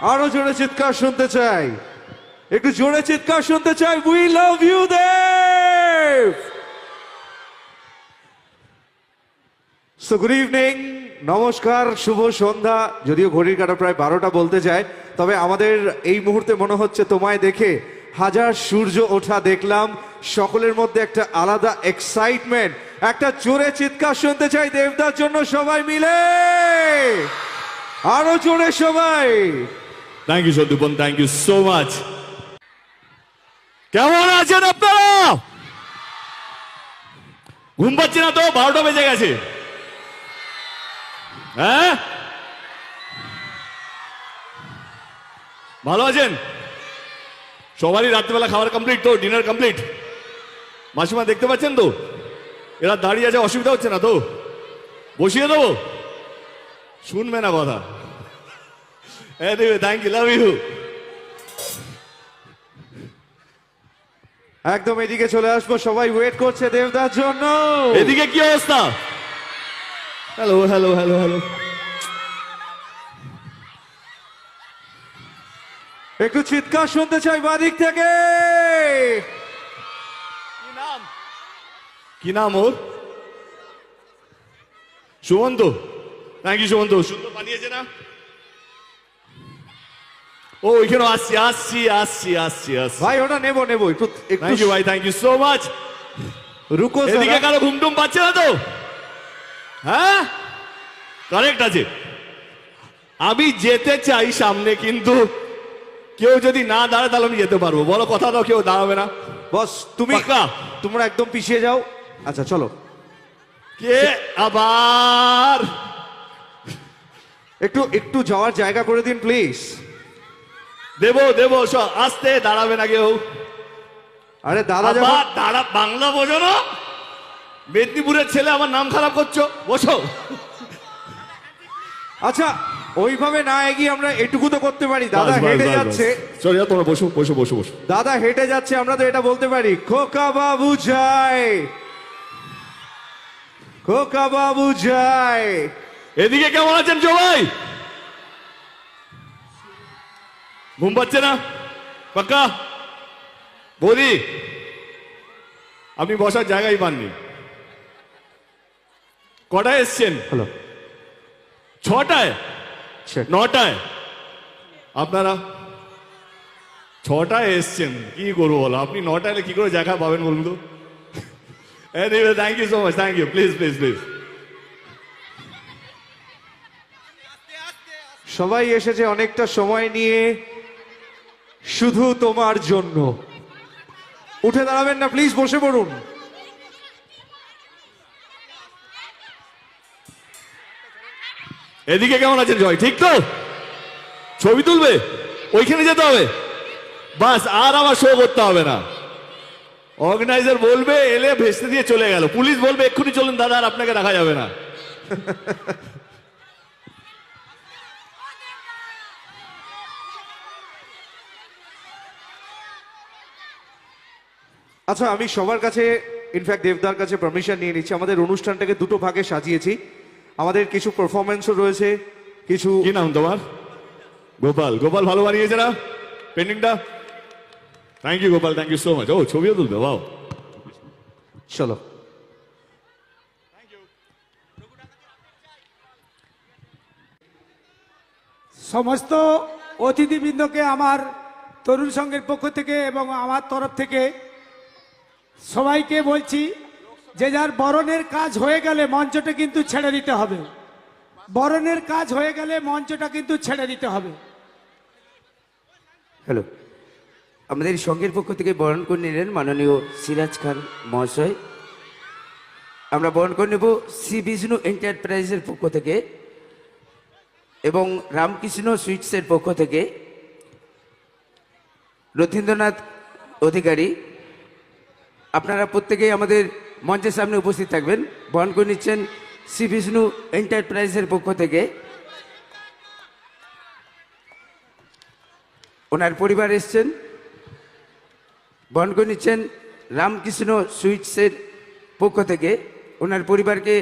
আরও জোরে চিৎকার শুনতে চাই। একটু জোরে চিৎকার শুনতে চাই। We love you Dev so good evening নমস্কার, শুভ সন্ধ্যা। যদিও ঘড়ির কাটা প্রায় বারোটা বলতে যায়, তবে আমাদের এই মুহূর্তে মনে হচ্ছে তোমায় দেখে হাজার সূর্য ওঠা দেখলাম। সকলের মধ্যে একটা আলাদা এক্সাইটমেন্ট একটা জোরে চিৎকার শুনতে চাই দেবদার জন্য সবাই মিলে। আরও জোরে সবাই। Thank you Sandipan thank you so much কেমন আছেন আপনারা? ঘুম পাচ্ছে না তো? বারোটা বেজে গেছে। হ্যাঁ? ভালো আছেন? সবারই রাত্রিবেলা খাবার কমপ্লিট তো? ডিনার কমপ্লিট মাসিমা দেখতে পাচ্ছেন তো? এরা দাঁড়িয়ে আছে, অসুবিধা হচ্ছে না তো? বসিয়ে দেবো? শুনবে না কথা। Anyway, thank you. Love you. একদম এদিকে চলে আসব। সবাই ওয়েট করছে দেবদার জন্য। এদিকে কি অবস্থা? হ্যালো হ্যালো হ্যালো হ্যালো একটু চিৎকার শুনতে চাই বাদিক থেকে। কি নাম? কি নাম ওর? সুমন্ত। Thank you Sumanta. সুন্দর বানিয়েছে না? ও ওইখানে আসছি আসছি আসছি আসছি আসছি ভাই ওটা নেব নেব একটু থ্যাংক ইউ ভাই থ্যাংক ইউ সো মাচ রুকো এদিকে। কারও ঘুম টুম পাচ্ছে না তো? হ্যাঁ? কারেক্ট আছে। আমি যেতে চাই সামনে কিন্তু কেউ যদি না দাঁড়ায় তাহলে আমি যেতে পারব। বলো কথা দাও কেউ দাঁড়াবে না। বস তুমি? তোমরা একদম পিছিয়ে যাও। আচ্ছা চলো। কে আবার? একটু একটু যাওয়ার জায়গা করে দিন প্লিজ দেবো দেবো সব আসতে দাঁড়াবে না কেউ। আরে দাদা যখন দাঁড়া বাংলা বোঝো না। মেদিনীপুরের ছেলে আমার নাম খারাপ করছ বসো। আচ্ছা ওইভাবে না এগিয়ে আমরা এটুকু তো করতে পারি। দাদা হেঁটে যাচ্ছে। চলে যাও তোমরা বসো বসো বসো বসো। দাদা হেঁটে যাচ্ছে আমরা তো এটা বলতে পারি। খোকা বাবু যায়। খোকা বাবু যায়। এদিকে কেমন আছেন সবাই? ঘুম পাচ্ছে না পাক্কা বৌদি আপনি বসার জায়গাই পাননি কটায় এসছেন হ্যালো ছটায়. নটায় আপনারা ছটায় এসছেন কি করব বলো আপনি নটায় কি করে জায়গা পাবেন বলুন তো thank you so much thank you please please please সবাই এসেছে অনেকটা সময় নিয়ে। শুধু তোমার জন্য। উঠে দাঁড়াবেন না প্লিজ বসে পড়ুন। এদিকে কেমন আছেন জয়, ঠিক তো? ছবি তুলবে? ওইখানে যেতে হবে। বাস, আর আমার শো করতে হবে না। অর্গানাইজার বলবে, এলে ভেস্তে দিয়ে চলে গেল। পুলিশ বলবে, এক্ষুনি চলুন দাদা, আর আপনাকে রাখা যাবে না। আচ্ছা আমি সবার কাছে ইনফ্যাক্ট দেবদার কাছে পারমিশন নিয়ে নিচ্ছি। আমাদের অনুষ্ঠানটাকে দুটো ভাগে সাজিয়েছি। আমাদের কিছু পারফরমেন্সও রয়েছে কিছু কি নাম তোমার? গোপাল। গোপাল ভালো বানিয়েছে না? পেন্টিংটা thank you Gopal thank you so much ও ছবিও তুলবে বাও চলো। সমস্ত অতিথিবৃন্দকে আমার তরুণ সংঘের পক্ষ থেকে এবং আমার তরফ থেকে সবাইকে বলছি, যে যার বরণের কাজ হয়ে গেলে মঞ্চটা কিন্তু ছেড়ে দিতে হবে। বরণের কাজ হয়ে গেলে মঞ্চটা কিন্তু ছেড়ে দিতে হবে। হ্যালো। আমাদের সঙ্গের পক্ষ থেকে বরণ করে নিলেন মাননীয় সিরাজ খান মহাশয়। আমরা বরণ করে নেব শ্রী বিষ্ণু এন্টারপ্রাইজের পক্ষ থেকে এবং রামকৃষ্ণ সুইটসের পক্ষ থেকে রথীন্দ্রনাথ অধিকারী। আপনারা প্রত্যেকেই আমাদের মঞ্চের সামনে উপস্থিত থাকবেন। বরণ করে নিচ্ছেন শ্রী বিষ্ণু এন্টারপ্রাইজের পক্ষ থেকে। ওনার পরিবার এসছেন। বরণ করে নিচ্ছেন রামকৃষ্ণ সুইটসের পক্ষ থেকে। ওনার পরিবারকে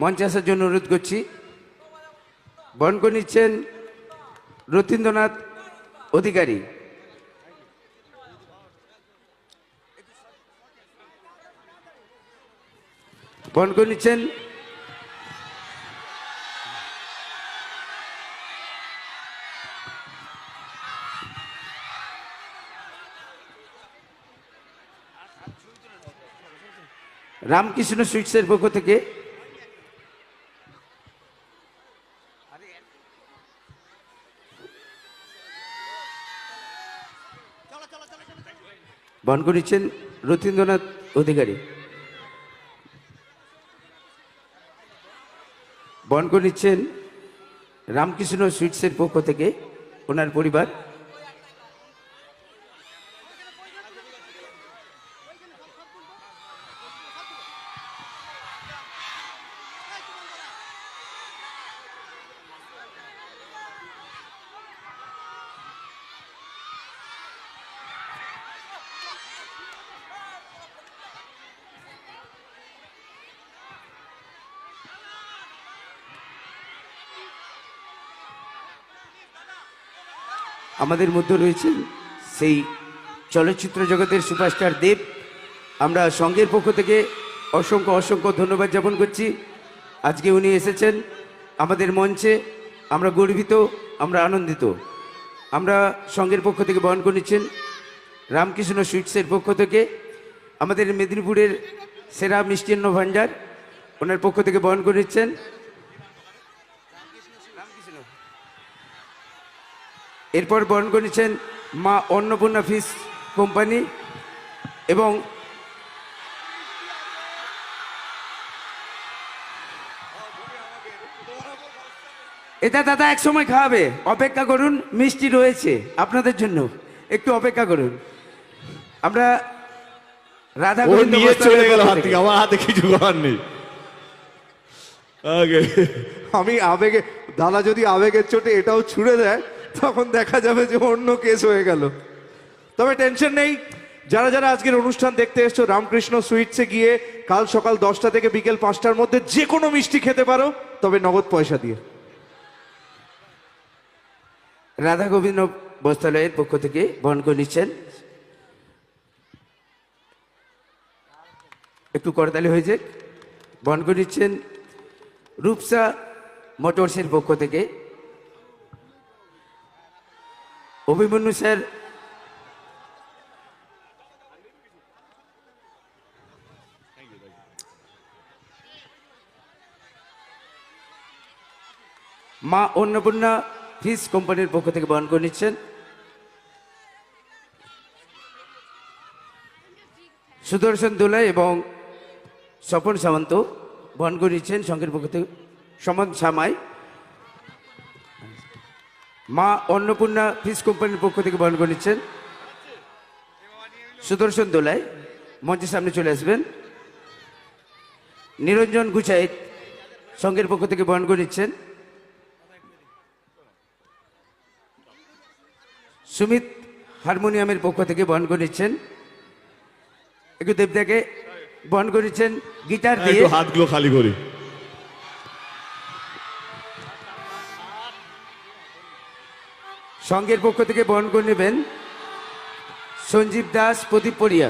মঞ্চে আসার জন্য অনুরোধ করছি। বরণ করে নিচ্ছেন রথীন্দ্রনাথ অধিকারী। বহন করে নিচ্ছেন। রামকৃষ্ণ সুইটসের পক্ষ থেকে। বন করেছেন নিচ্ছেন রথীন্দ্রনাথ অধিকারী। বহন করে নিচ্ছেন রামকৃষ্ণ সুইটসের পক্ষ থেকে ওনার পরিবার। আমাদের মধ্যে রয়েছেন সেই চলচ্চিত্র জগতের সুপারস্টার দেব। আমরা সঙ্গের পক্ষ থেকে অসংখ্য অসংখ্য ধন্যবাদ জ্ঞাপন করছি। আজকে উনি এসেছেন আমাদের মঞ্চে। আমরা গর্বিত, আমরা আনন্দিত। আমরা সঙ্গের পক্ষ থেকে বহন করে নিচ্ছেন রামকৃষ্ণ সুইটসের পক্ষ থেকে। আমাদের মেদিনীপুরের সেরা মিষ্টান্ন ভাণ্ডার, ওনার পক্ষ থেকে বহন করে নিচ্ছেন এরপর বরণ করেছেন মা অন্নপূর্ণা ফিস কোম্পানি এবং এটা দাদা এক সময় খাওয়াবে। অপেক্ষা করুন মিষ্টি রয়েছে আপনাদের জন্য। একটু অপেক্ষা করুন। আমরা রাধা নিয়ে চলে গেল হাত থেকে। থেকে। আমার হাতে কিছু করার নেই। আমি আবেগে দাদা যদি আবেগের চোটে এটাও ছুড়ে দেয় তখন দেখা যাবে যে অন্য কেস হয়ে গেল। তবে টেনশন নেই। যারা যারা আজকের অনুষ্ঠান দেখতে এসছো, রামকৃষ্ণ সুইটসে গিয়ে কাল সকাল দশটা থেকে বিকেল পাঁচটার মধ্যে যে কোনো মিষ্টি খেতে পারো, তবে নগদ পয়সা দিয়ে। রাধা গোবিন্দ বস্ত্রালয়ের পক্ষ থেকে বহন করে নিচ্ছেন। একটু করতালি হয়েছে বহন করে নিচ্ছেন রূপসা মোটরসের পক্ষ থেকে। অভিমন্যু স্যার। মা অন্নপূর্ণা ফিস কোম্পানির পক্ষ থেকে বহন করে নিচ্ছেন। সুদর্শন দোলাই এবং স্বপন সামন্ত বহন করে নিচ্ছেন। সংঘের পক্ষ থেকে সমন সামাই। মা অন্নপূর্ণা ফিস কোম্পানির পক্ষ থেকে বহন করে নিচ্ছেন। সুদর্শন দোলাই মঞ্চের সামনে চলে আসবেন। নিরঞ্জন গুচাইত সংঘের পক্ষ থেকে বহন করে নিচ্ছেন। সুমিত হারমোনিয়ামের পক্ষ থেকে বহন করে নিচ্ছেন। একটু দেবদাকে বহন করে নিচ্ছেন। গিটার দিয়ে হাতগুলো খালি করি। সংঘের পক্ষ থেকে বহন করে নেবেন সঞ্জীব দাস প্রদীপ পড়িয়া।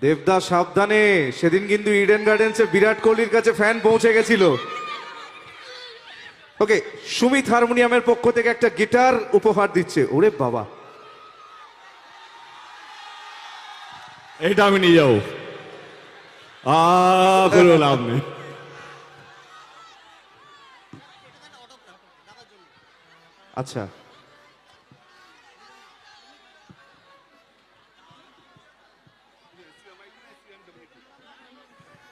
দেবদা সাবধানে। সেদিন কিন্তু ইডেন গার্ডেন্সে বিরাট কোহলির কাছে ফ্যান পৌঁছে গেছিল। ওকে সুমিত হারমোনিয়ামের পক্ষ থেকে একটা গিটার উপহার দিচ্ছে। ওরে বাবা। এটা আমি নিয়ে যাব। কোনো লাভ নেই। আচ্ছা।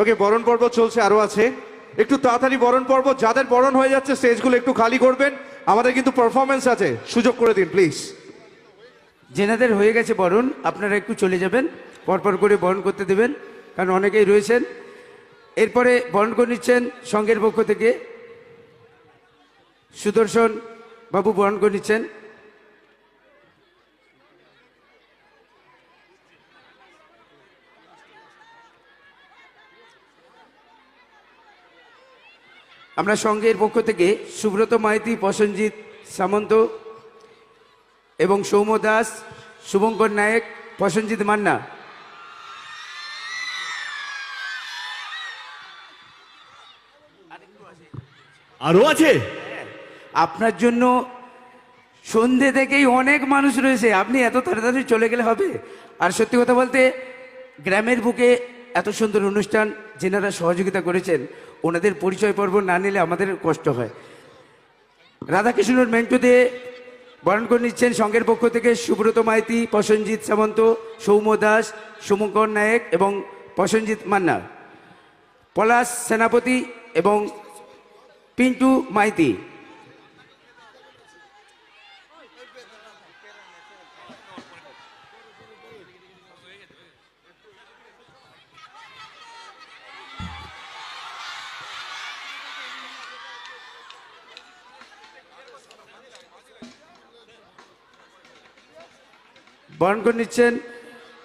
ওকে, বরণ পর্ব চলছে, আরও আছে। একটু তাড়াতাড়ি বরণ পর্ব, যাদের বরণ হয়ে যাচ্ছে, স্টেজগুলো একটু খালি করবেন। আমাদের কিন্তু পারফরমেন্স আছে, সুযোগ করে দিন প্লিজ যেনাদের হয়ে গেছে বরণ, আপনারা একটু চলে যাবেন, পরপর করে বরণ করতে দেবেন, কারণ অনেকেই রয়েছেন। এরপরে বরণ করে নিচ্ছেন সঙ্গের পক্ষ থেকে সুদর্শন বাবু বরণ করে নিচ্ছেন। আমরা সঙ্গের পক্ষ থেকে সুব্রত মাইতি প্রসেনজিৎ সামন্ত এবং সৌম্য দাস শুভঙ্কর নায়ক প্রসেনজিৎ মান্না। আরও আছে? আপনার জন্য সন্ধে থেকেই অনেক মানুষ রয়েছে। আপনি এত তাড়াতাড়ি চলে গেলে হবে। আর সত্যি কথা বলতে গ্রামের বুকে এত সুন্দর অনুষ্ঠান যেনারা সহযোগিতা করেছেন ওনাদের পরিচয় পর্ব না নিলে আমাদের কষ্ট হয়। রাধাকৃষ্ণর মেন্টু দিয়ে বরণ করে নিচ্ছেন সঙ্গের পক্ষ থেকে সুব্রত মাইতি, প্রসেনজিৎ সামন্ত, সৌম্য দাস, সুমঙ্কর নায়ক এবং প্রসেনজিৎ মান্না। পলাশ সেনাপতি এবং পিন্টু মাইতি। বরণ করে নিচ্ছেন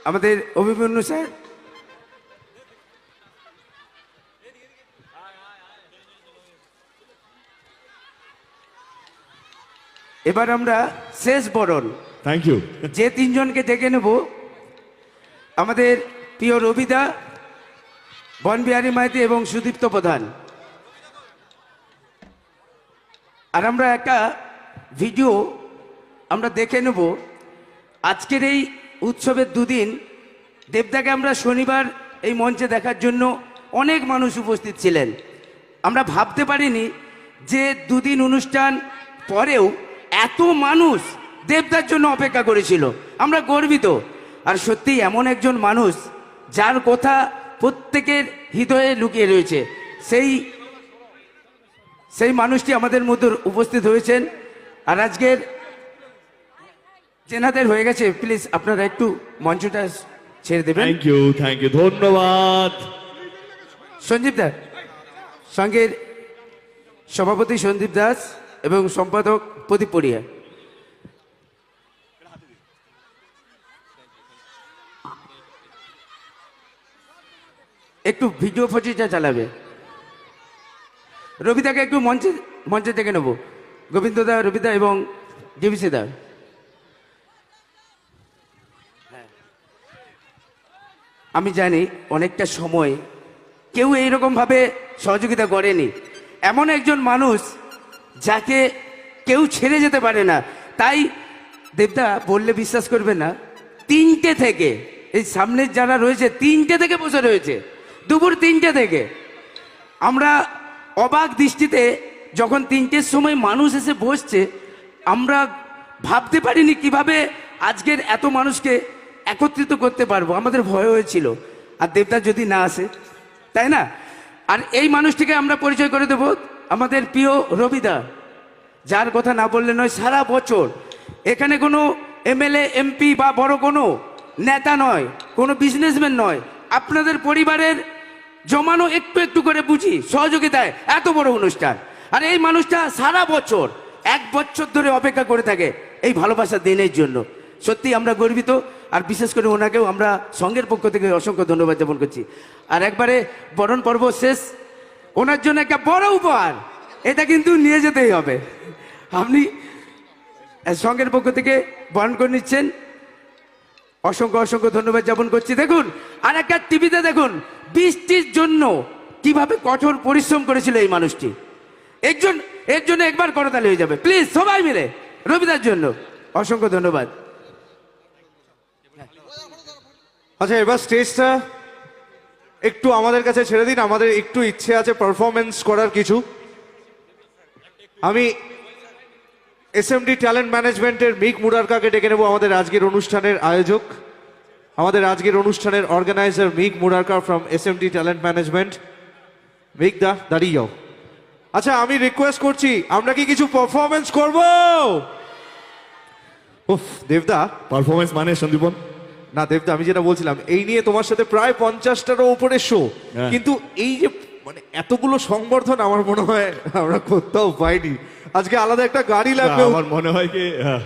আমাদের অভিমন্যু স্যার। এবার আমরা শেষ বরণ। থ্যাংক ইউ যে তিনজনকে ডেকে নেব আমাদের প্রিয় রবিদা বনবিহারী মাইতি এবং সুদীপ্ত প্রধান। আর আমরা একটা ভিডিও আমরা দেখে নেব। আজকের এই উৎসবের দুদিন দেবদাকে আমরা শনিবার এই মঞ্চে দেখার জন্য অনেক মানুষ উপস্থিত ছিলেন। আমরা ভাবতে পারিনি যে দুদিন অনুষ্ঠান পরেও এত মানুষ দেবদার জন্য অপেক্ষা করেছিল। আমরা গর্বিত। আর সত্যি এমন একজন মানুষ যার কথা প্রত্যেকের হৃদয়ে লুকিয়ে রয়েছে। সেই সেই মানুষটি আমাদের মধ্যে উপস্থিত হয়েছেন। আর আজকের চেনাদের হয়ে গেছে প্লিজ আপনারা একটু মঞ্চটা ছেড়ে দেবেন। থ্যাংক ইউ থ্যাংক ইউ ধন্যবাদ। সঞ্জীব দাস সঙ্গের সভাপতি সন্দীপ দাস এবং সম্পাদক প্রদীপ পড়িয়া। একটু ভিডিও ফটিটা চালাবে। রবিদাকে একটু মঞ্চে মঞ্চে থেকে নেব। গোবিন্দ দা রবিদা এবং ডিবিসি দা। আমি জানি অনেকটা সময় কেউ এইরকম ভাবে সহযোগিতা করেনি। এমন একজন মানুষ যাকে কেউ ছেড়ে যেতে পারে না। তাই দেবদা বললে বিশ্বাস করবে না, তিনটে থেকে, এই সামনের যারা রয়েছে, তিনটে থেকে বসে রয়েছে, দুপুর তিনটে থেকে। আমরা অবাক দৃষ্টিতে যখন তিনটের সময় মানুষ এসে বসছে, আমরা ভাবতে পারিনি কীভাবে আজকের এত মানুষকে একত্রিত করতে পারব। আমাদের ভয় হয়েছিল। আর দেবদা যদি না আসে, তাই না? আর এই মানুষটিকে আমরা পরিচয় করে দেব আমাদের প্রিয় রবিদা। যার কথা না বললে নয়, সারা বছর এখানে কোনো এমএলএ, এমপি বা বড় কোনো নেতা নয়, কোনো বিজনেসম্যান নয়। আপনাদের পরিবারের জমানো একটু একটু করে বুঝি, সহযোগিতায় এত বড় অনুষ্ঠান। আর এই মানুষটা সারা বছর, এক বছর ধরে অপেক্ষা করে থাকে এই ভালোবাসা দিনের জন্য। সত্যি আমরা গর্বিত। আর বিশেষ করে ওনাকেও আমরা সঙ্গের পক্ষ থেকে অসংখ্য ধন্যবাদ জ্ঞাপন করছি। আর একবারে বরণ পর্ব শেষ। ওনার জন্য একটা বড় উপহার। এটা কিন্তু নিয়ে যেতেই হবে। আপনি সঙ্গের পক্ষ থেকে বরণ করে নিচ্ছেন। অসংখ্য অসংখ্য ধন্যবাদ জ্ঞাপন করছি। দেখুন, আর একটা টিভিতে দেখুন, বৃষ্টির জন্য কীভাবে কঠোর পরিশ্রম করেছিল এই মানুষটি। একজন এর জন্য একবার করতালি হয়ে যাবে। প্লিজ, সবাই মিলে, রবিদার জন্য। অসংখ্য ধন্যবাদ। আচ্ছা এবার স্টেজটা একটু আমাদের কাছে ছেড়ে দিন, আমাদের একটু ইচ্ছে আছে পারফরমেন্স করার কিছু। আমি এস এসএমডি ট্যালেন্ট ম্যানেজমেন্টের মিক মুরারকাকে ডেকে নেব, আমাদের আজকের অনুষ্ঠানের আয়োজক। আমাদের আজকের অনুষ্ঠানের organiser Mick Murarka from S SMD talent management মেঘদা দাঁড়িয়ে যাও। আচ্ছা আমি রিকোয়েস্ট করছি, আমরা কি কিছু পারফরমেন্স করব? দেবদা। পারফরমেন্স মানে সন্দীপন। না দেবদা আমি যেটা বলছিলাম এই নিয়ে তোমার সাথে প্রায় পঞ্চাশটারও উপরে শো হ্যাঁ। কিন্তু এই যে মানে এতগুলো সংবর্ধন আমার মনে হয় আমরা কোথাও পাইনি। আজকে আলাদা একটা গাড়ি লাগবে। আমার মনে হয় কি আহ,